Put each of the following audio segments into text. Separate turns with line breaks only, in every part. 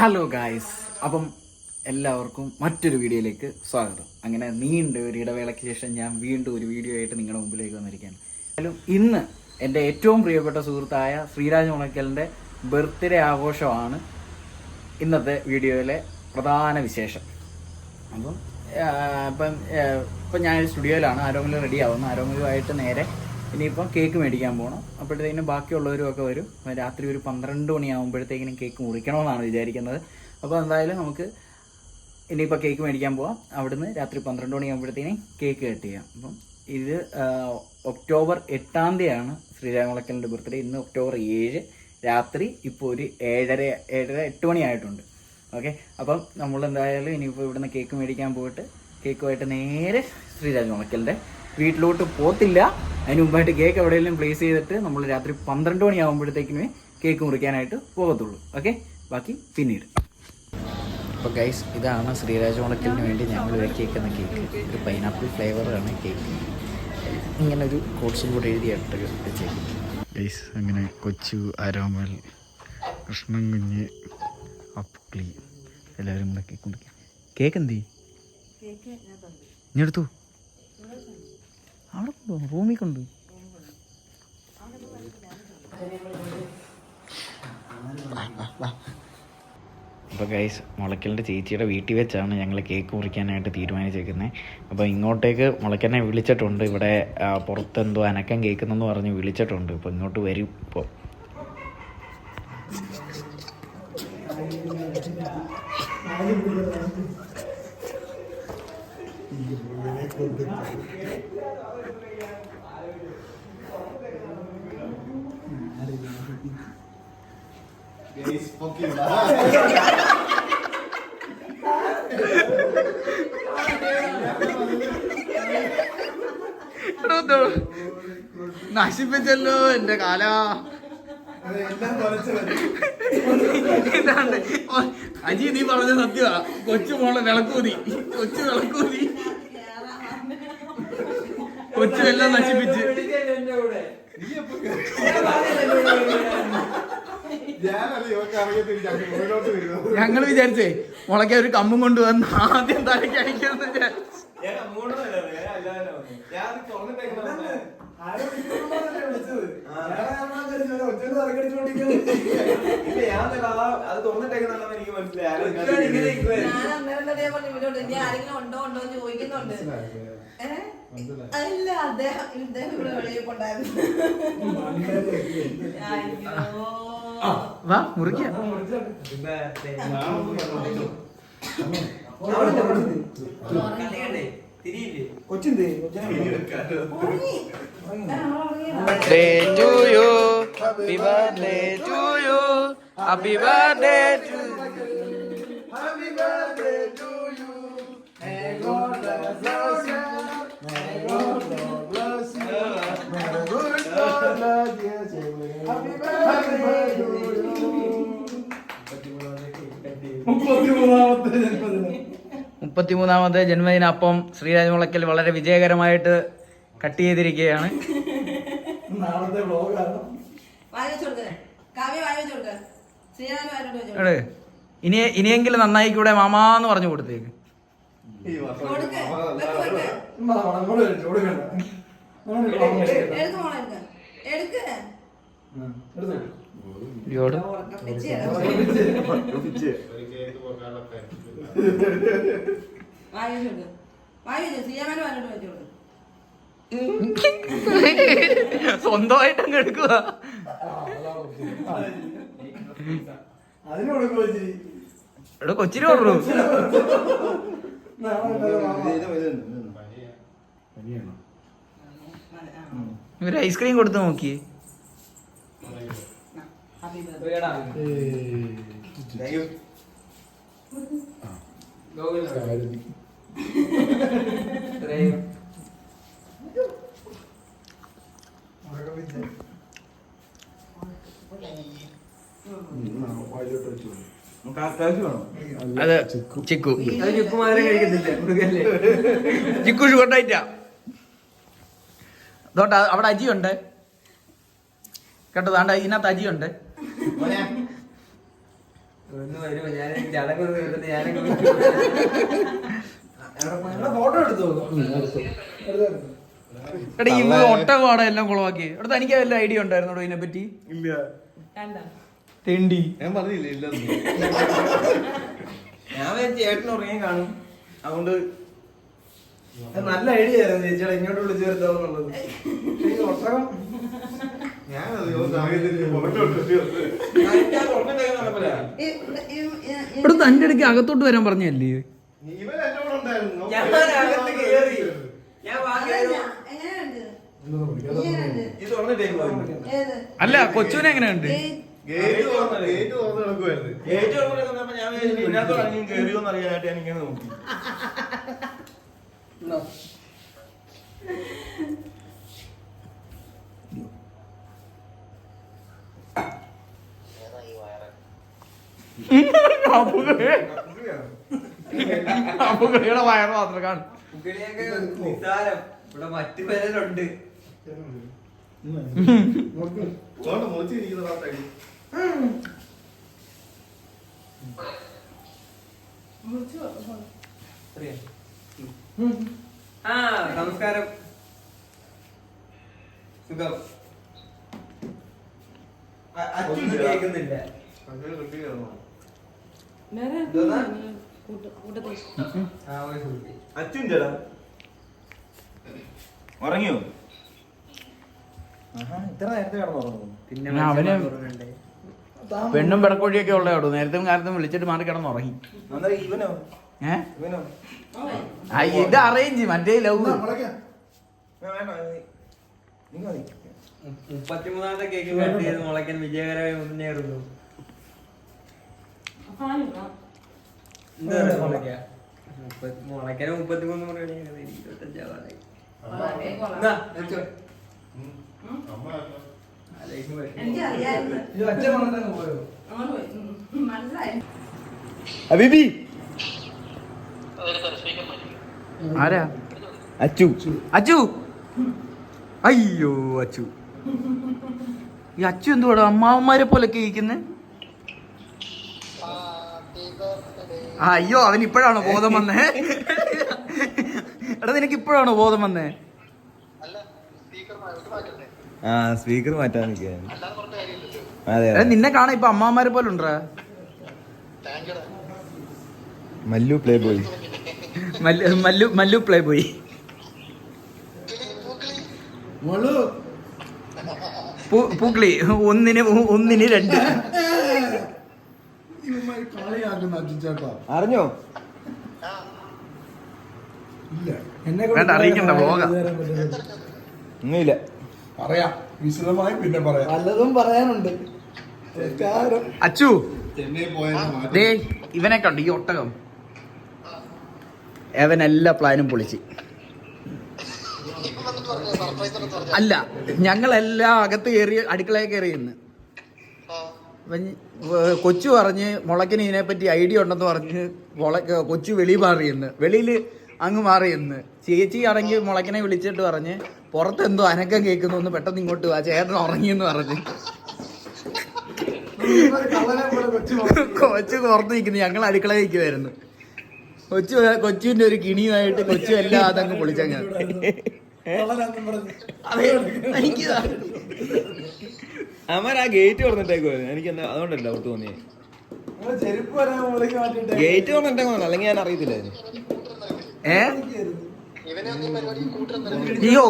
Hello guys അപ്പം എല്ലാവർക്കും മറ്റൊരു വീഡിയോയിലേക്ക് സ്വാഗതം. അങ്ങനെ നീണ്ട ഒരു ഇടവേളയ്ക്ക് ശേഷം ഞാൻ വീണ്ടും ഒരു വീഡിയോ ആയിട്ട് നിങ്ങളുടെ മുമ്പിലേക്ക് വന്നിരിക്കുകയാണ്. എന്തായാലും ഇന്ന് എന്റെ ഏറ്റവും പ്രിയപ്പെട്ട സുഹൃത്തായ ശ്രീരാജ് മുളയ്ക്കലിന്റെ ബർത്ത്ഡേ ആഘോഷമാണ് ഇന്നത്തെ വീഡിയോയിലെ പ്രധാന വിശേഷം. അപ്പം ഇപ്പം ഇപ്പം ഞാൻ സ്റ്റുഡിയോയിലാണ്. ആരോമിൽ റെഡി ആവുന്നു. ആരോമിലുമായിട്ട് നേരെ ഇനിയിപ്പം കേക്ക് മേടിക്കാൻ പോകണം അപ്പോഴത്തേക്കിനും ബാക്കിയുള്ളവരും ഒക്കെ വരും. രാത്രി ഒരു പന്ത്രണ്ട് മണിയാകുമ്പോഴത്തേക്കിനും കേക്ക് മുറിക്കണമെന്നാണ് വിചാരിക്കുന്നത്. അപ്പോൾ എന്തായാലും നമുക്ക് ഇനിയിപ്പോൾ കേക്ക് മേടിക്കാൻ പോവാം. അവിടുന്ന് രാത്രി പന്ത്രണ്ട് മണിയാകുമ്പോഴത്തേനും കേക്ക് കട്ട് ചെയ്യാം. അപ്പം ഇത് ഒക്ടോബർ എട്ടാം തീയതിയാണ് ശ്രീരാമളക്കലിന്റെ ബർത്ത്ഡേ. ഇന്ന് ഒക്ടോബർ ഏഴ്. രാത്രി ഇപ്പോൾ ഒരു ഏഴര ഏഴര എട്ട് മണിയായിട്ടുണ്ട്. ഓക്കെ? അപ്പം നമ്മൾ എന്തായാലും ഇനിയിപ്പോൾ ഇവിടുന്ന് കേക്ക് മേടിക്കാൻ പോയിട്ട് കേക്കുമായിട്ട് നേരെ ശ്രീരാജ് മുളയ്ക്കലിന്റെ വീട്ടിലോട്ട് പോത്തില്ല. അതിന് മുമ്പായിട്ട് കേക്ക് എവിടെയെങ്കിലും പ്ലേസ് ചെയ്തിട്ട് നമ്മൾ രാത്രി പന്ത്രണ്ട് മണിയാകുമ്പോഴത്തേക്കിനുമേ കേക്ക് മുറിക്കാനായിട്ട് പോകത്തുള്ളൂ. ഓക്കെ ബാക്കി പിന്നീട്. അപ്പോൾ ഗൈസ് ഇതാണ് ശ്രീരാജ് മുളയ്ക്കലിന് വേണ്ടി ഞങ്ങൾ ഒരുക്കിയേക്കുന്ന കേക്ക് ഒരു പൈനാപ്പിൾ ഫ്ലേവറാണ് കേക്ക് ഇങ്ങനെ ഒരു കോട്സും കൂടെ എഴുതിയായിട്ട് വെച്ചേക്കും ഗൈസ് അങ്ങനെ കൊച്ചു അരോമൽ കൃഷ്ണൻ കുഞ്ഞ് അപ്പുക്ലി എല്ലാവരും കൂടെ കേക്ക് കുടിക്കാം. കേക്ക് എന്തി? ഇനി എടുത്തു? അവിടെ കൊണ്ടു റൂമിൽ കൊണ്ടു അപ്പോൾ ഗൈസ് മുളയ്ക്കലിന്റെ ചേച്ചിയുടെ വീട്ടിൽ വെച്ചാണ് ഞങ്ങൾ കേക്ക് മുറിക്കാനായിട്ട് തീരുമാനിച്ചേക്കുന്നത് അപ്പോൾ ഇങ്ങോട്ടേക്ക് മുളയ്ക്കനെ വിളിച്ചിട്ടുണ്ട്. ഇവിടെ പുറത്തെന്തോ അനക്കം കേൾക്കുന്നെന്ന് പറഞ്ഞ് വിളിച്ചിട്ടുണ്ട്. അപ്പോൾ ഇങ്ങോട്ട് വരും ഇപ്പോൾ നശിപ്പിച്ചല്ലോ എന്റെ കാല. അജി നീ പറഞ്ഞ സത്യമാ. കൊച്ചു മോളെ വിളക്കൂതി. കൊച്ചു വിളക്കൂതി. കൊച്ചു എല്ലാം നശിപ്പിച്ച് ഞങ്ങൾ വിചാരിച്ചേ മുളയ്ക്ക ഒരു കമ്പും കൊണ്ടുവന്ന് ആദ്യം തലയ്ക്ക്
ആരെങ്കിലും ഉണ്ടോ ഉണ്ടോ എന്ന് ചോദിക്കുന്നുണ്ട്? അല്ല അദ്ദേഹം ഇദ്ദേഹം ഇവിടെ വെളിയിപ്പുണ്ടായിരുന്നു അയ്യോ
വാ മുറിക്കാം
ഉറങ്ങിയതാ.
birthday to you. Happy birthday to you. Happy birthday to you.
Happy birthday to you. May God bless you. മുപ്പത്തിമൂന്നാമത്തെ
ജന്മദിനപ്പം Sreeraj Mulakkal വളരെ വിജയകരമായിട്ട് കട്ട് ചെയ്തിരിക്കുകയാണ്. ഇനി ഇനിയെങ്കിലും നന്നായി കൂടെ മാമാന്ന് പറഞ്ഞു കൊടുത്തേക്ക്.
ഈ വർഷം
കൊടുക്ക്. വെക്ക്, വെക്ക്.
കൊടുക്കണ്ട.
എടുക്ക് മോളെ എടുക്ക്. എടുക്ക്.
എടുത്തോ.
ഉറക്കം വെച്ച്. വായ വെച്ച് കൊടുക്ക്.
സ്വന്തമായിട്ട് അങ്ങ് എടുക്കുക
അതിന് കൊടുക്കുമോ ചേച്ചി?
എടോ കൊച്ചിന് പറഞ്ഞു
നാളെ എന്തായാലും വാങ്ങാം.
ആ.
ഒരു ഐസ്ക്രീം കൊടുത്ത് നോക്കിയേ.
Happy
അത് ചിക്കു. ചിക്കു ഷുഗർ ഡയറ്റാ. അവിടെ അജിയുണ്ട്. കേട്ടോ താണ്ട ഇതിനകത്ത് അജിയുണ്ട്. എടാ ഈ ഒട്ടകവാട എല്ലാം കുളവാക്കി എടാ തനിക്ക് വല്ല ഐഡിയ ഉണ്ടായിരുന്നോ ഇതിനെ പറ്റി
ഇല്ല
തെണ്ടി.
ഞാൻ പറഞ്ഞില്ല
ഞാൻ ചേട്ടൻ ഉറങ്ങി കാണും. അതുകൊണ്ട്
നല്ല ഐഡിയ ആയിരുന്നു ചേച്ചിയുടെ ഇങ്ങോട്ട് വിളിച്ചു വരുത്താന്നുള്ളത്
ഇവിടെ തന്റെ ഇടയ്ക്ക് അകത്തോട്ട് വരാൻ പറഞ്ഞല്ലേ അല്ല കൊച്ചുവിനെ എങ്ങനെയുണ്ട്?
ഗേറ്റ് തുറന്ന് ഗേറ്റ് തുറന്ന് കിടക്കുമായിരുന്നു
ഗേറ്റ് തുറന്നിട്ടപ്പോ ഞാൻ വിചാരിച്ചു ഇതിനകത്ത് ഇറങ്ങി കയറിയോന്ന് അറിയാനായിട്ട് ഞാൻ ഇങ്ങനെ നോക്കി
അപ്പുകളിയുടെ വയറ് മാത്രം കാണും
ഇവിടെ മറ്റു പേരുണ്ട് ആ നമസ്കാരം. സുഖം. അച്ഛൻ കേൾക്കുന്നില്ല. അച്ഛൻ ചേടാ ഉറങ്ങിയോ? ഇത്ര നേരത്തെ കിടന്നുറങ്ങുന്നു.
പിന്നെ അവന് പെണ്ണും പിടക്കോഴിയൊക്കെ ഉള്ളതാടോ നേരത്തെ കാലത്തും വിളിച്ചിട്ട് മാറി കിടന്നുറങ്ങി.
അന്നേരം ഇവനോ?
ഏ?
ഇവനോ?
ആ ഇത് അറേഞ്ച് മറ്റേ ലവ്.
മുപ്പത്തിമൂന്നാമത്തെ കേക്ക് കട്ട് ചെയ്ത് മുളയ്ക്കാൻ വിജയകരമായി മുന്നേറുന്നു എന്താ പറയുക മുളയ്ക്ക? മുപ്പത്തി- മുളയ്ക്കൽ മുപ്പത്തിമൂന്ന് പറയുകയാണെങ്കിൽ ഇരുപത്തഞ്ചാവാതായി അബിബി
ആരാ?
അച്ചു.
അച്ചു. അയ്യോ അച്ചു. ഈ അച്ചു എന്തുവാടോ? അമ്മാവന്മാരെ പോലെ ഇരിക്കുന്നത് അയ്യോ അവൻ ഇപ്പോഴാണോ ബോധം വന്നേ? എടാ നിനക്ക് ഇപ്പോഴാണോ ബോധം വന്നേ?
ആ സ്പീക്കർ മാറ്റാൻ അതെ
നിന്നെ കാണാൻ ഇപ്പൊ അമ്മാമാരെ പോലെ ഉണ്ടാ?
Mallu play boy
Mallu Mallu play boy
മോളു.
പൂക്കളി ഒന്നിന് ഒന്നിന് രണ്ട്.
അറിഞ്ഞോ?
വേണ്ട, അറിയിക്കണ്ട, പോകാം.
ഒന്നുമില്ല.
പറയാം. വിശദമായി പിന്നെ പറയാം. പലതും പറയാനുണ്ട്.
അച്ചു.
ചെന്നൈ
ഇവനെ കണ്ടു ഈ ഒട്ടകം. അവൻ എല്ലാ പ്ലാനും പൊളിച്ച്. അല്ല ഞങ്ങളെല്ലാം അകത്ത് കയറി അടുക്കളയിൽ കയറി ഇന്ന് കൊച്ചു പറഞ്ഞ് മുളക്കിന് ഇതിനെപ്പറ്റി ഐഡിയ ഉണ്ടെന്ന് പറഞ്ഞ് മുളക്ക് കൊച്ചു വെളി മാറി എന്ന് വെളിയിൽ അങ്ങ് മാറി എന്ന്. ചേച്ചി ആണെങ്കിൽ മുളക്കിനെ വിളിച്ചിട്ട് പറഞ്ഞ് പുറത്ത് എന്തോ അനക്കം കേൾക്കുന്നു ഒന്ന് പെട്ടെന്ന് ഇങ്ങോട്ട് വാ ചേട്ടൻ ഉറങ്ങിയെന്ന് പറഞ്ഞ്. കൊച്ചു പുറത്ത് നിൽക്കുന്നു ഞങ്ങൾ അടുക്കള നിൽക്കുമായിരുന്നു കൊച്ചു കൊച്ചുവിന്റെ ഒരു കിണിയുമായിട്ട് കൊച്ചു എല്ലാം അതങ്ങ് പൊളിച്ചങ്ങ്.
അമർ ആ ഗേറ്റ് തുറന്നിട്ടേക്കുമായിരുന്നു എനിക്ക് എന്താ അതുകൊണ്ടല്ല ഡൗട്ട് തോന്നിയേ
വരാൻ മുകളിലേക്ക് മാറ്റിട്ട്
ഗേറ്റ് തുറന്നിട്ടേക്കുവാണ് അല്ലെങ്കിൽ ഞാൻ അറിയത്തില്ലായിരുന്നു.
ഏ? അയ്യോ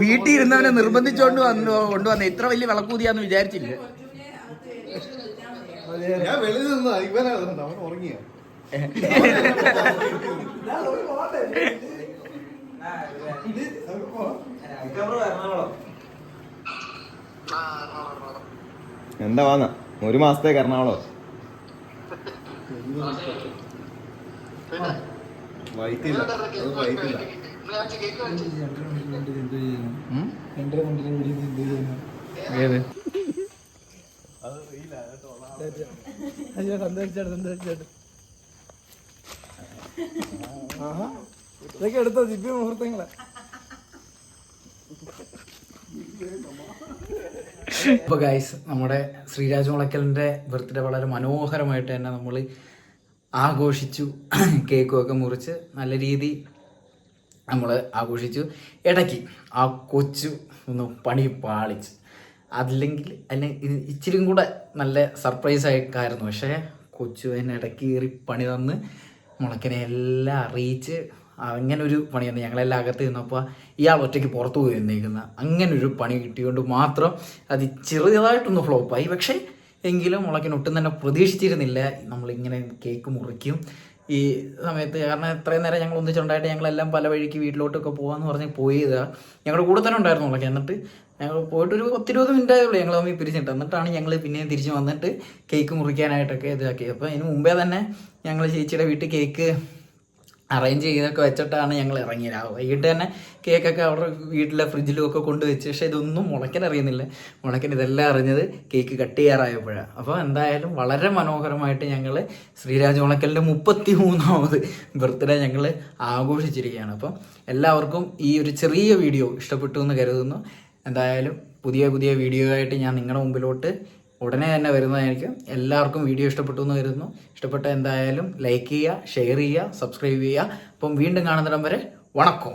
വീട്ടിൽ ഇരുന്നവനെ നിർബന്ധിച്ചോണ്ട് വന്നു കൊണ്ടുവന്ന ഇത്ര വലിയ വിളക്കൂതിയാന്ന് വിചാരിച്ചില്ല?
ഞാൻ വെളിയിൽ നിന്നാ ഇവനാ അതുകൊണ്ട് അവൻ ഉറങ്ങിയ.
എന്താ വാന്ന? ഒരു മാസത്തേക്ക് എറണാകുളം.
വൈറ്റില്ല. അത് വൈറ്റില്ല.
ഉം? ഏത്?
ഇതൊക്കെ എടുത്ത ദിവ്യ മുഹൂർത്തങ്ങളാ.
അപ്പോൾ ഗൈസ് നമ്മുടെ ശ്രീരാജ് മുളയ്ക്കലിന്റെ ബർത്ത്ഡേ വളരെ മനോഹരമായിട്ട് തന്നെ നമ്മൾ ആഘോഷിച്ചു. കേക്കും ഒക്കെ മുറിച്ച് നല്ല രീതി നമ്മൾ ആഘോഷിച്ചു. ഇടയ്ക്ക് ആ കൊച്ചു ഒന്ന് പണി പാളിച്ച്. അതില്ലെങ്കിൽ അല്ലെ ഇ- ഇച്ചിരിയും കൂടെ നല്ല സർപ്രൈസ് ആയിക്കായിരുന്നു. പക്ഷേ കൊച്ചു അതിന് ഇടയ്ക്ക് കയറി പണി തന്ന് മുളക്കനെ എല്ലാം അറിയിച്ച് അങ്ങനെ ഒരു പണി തന്നെ ഞങ്ങളെല്ലാം അകത്ത് നിന്നപ്പോൾ ഇയാൾ ഒറ്റയ്ക്ക് പുറത്തു പോയി നിന്നിരിക്കുന്ന അങ്ങനെ ഒരു പണി കിട്ടിയോണ്ട് മാത്രം അത് ചെറുതായിട്ടൊന്ന് ഫ്ലോപ്പായി പക്ഷേ എങ്കിലും മുളക്കിന് ഒട്ടും തന്നെ പ്രതീക്ഷിച്ചിരുന്നില്ല. നമ്മളിങ്ങനെ കേക്ക് മുറിക്കും. ഈ സമയത്ത് കാരണം ഇത്രയും നേരം ഞങ്ങൾ ഒന്നിച്ചുണ്ടായിട്ട് ഞങ്ങളെല്ലാം പല വഴിക്ക് വീട്ടിലോട്ടൊക്കെ പോകാന്ന് പറഞ്ഞ് പോയതാ. ഞങ്ങളുടെ കൂടെ തന്നെ ഉണ്ടായിരുന്നു മുളക്ക് എന്നിട്ട് ഞങ്ങൾ പോയിട്ട് ഒരു പത്തിരുപത് മിനിറ്റ് ആയുള്ളൂ ഞങ്ങൾ തമ്മിൽ പിരിച്ചിട്ട്. എന്നിട്ടാണ് ഞങ്ങൾ പിന്നെയും തിരിച്ച് വന്നിട്ട് കേക്ക് മുറിക്കാനായിട്ടൊക്കെ ഇതാക്കിയത്. അപ്പോൾ അതിന് മുമ്പേ തന്നെ ഞങ്ങൾ ചേച്ചിയുടെ വീട്ടിൽ കേക്ക് അറേഞ്ച് ചെയ്തൊക്കെ വെച്ചിട്ടാണ് ഞങ്ങൾ ഇറങ്ങിയത്. ആ വൈകിട്ട് തന്നെ കേക്കൊക്കെ അവരുടെ വീട്ടിലെ ഫ്രിഡ്ജിലും ഒക്കെ കൊണ്ടുവച്ച്. പക്ഷേ ഇതൊന്നും മുളയ്ക്കൻ അറിയുന്നില്ല. മുളയ്ക്കൻ ഇതെല്ലാം അറിഞ്ഞത് കേക്ക് കട്ട് ചെയ്യാറായപ്പോഴാണ് അപ്പോൾ എന്തായാലും വളരെ മനോഹരമായിട്ട് ഞങ്ങൾ ശ്രീരാജ് മുളയ്ക്കലിന്റെ മുപ്പത്തി മൂന്നാമത് ബർത്ത്ഡേ ഞങ്ങൾ ആഘോഷിച്ചിരിക്കുകയാണ്. അപ്പം എല്ലാവർക്കും ഈ ഒരു ചെറിയ വീഡിയോ ഇഷ്ടപ്പെട്ടു എന്ന് കരുതുന്നു. എന്തായാലും പുതിയ പുതിയ വീഡിയോ ആയിട്ട് ഞാൻ നിങ്ങളുടെ മുമ്പിലോട്ട് ഉടനെ തന്നെ വരുന്നതായിരിക്കും. എല്ലാവർക്കും വീഡിയോ ഇഷ്ടപ്പെട്ടു എന്ന് കരുതുന്നു. ഇഷ്ടപ്പെട്ട എന്തായാലും ലൈക്ക് ചെയ്യുക ഷെയർ ചെയ്യുക സബ്സ്ക്രൈബ് ചെയ്യുക. അപ്പം വീണ്ടും കാണുന്നിടം വരെ വണക്കം.